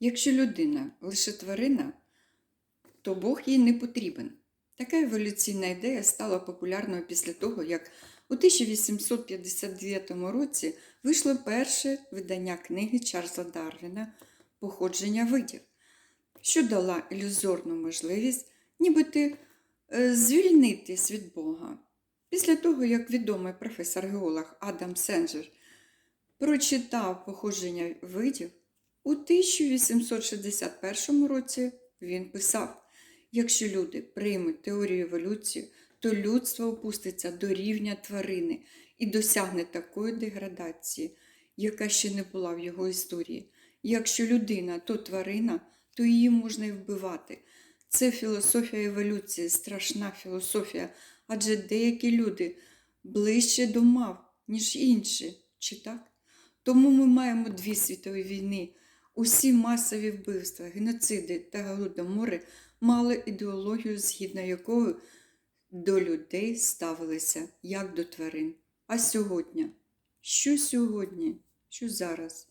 Якщо людина лише тварина, то Бог їй не потрібен. Така еволюційна ідея стала популярною після того, як у 1859 році вийшло перше видання книги Чарльза Дарвіна Походження видів, що дала ілюзорну можливість нібито е, звільнитись від Бога. Після того, як відомий професор-геолог Адам Сенджер прочитав походження видів, у 1861 році він писав: якщо люди приймуть теорію еволюції, то людство опуститься до рівня тварини і досягне такої деградації, яка ще не була в його історії. Якщо людина то тварина, то її можна і вбивати. Це філософія еволюції, страшна філософія, адже деякі люди ближче до мав, ніж інші, чи так? Тому ми маємо дві світові війни. Усі масові вбивства, геноциди та голодомори мали ідеологію, згідно якої до людей ставилися як до тварин. А сьогодні? Що сьогодні? Що зараз?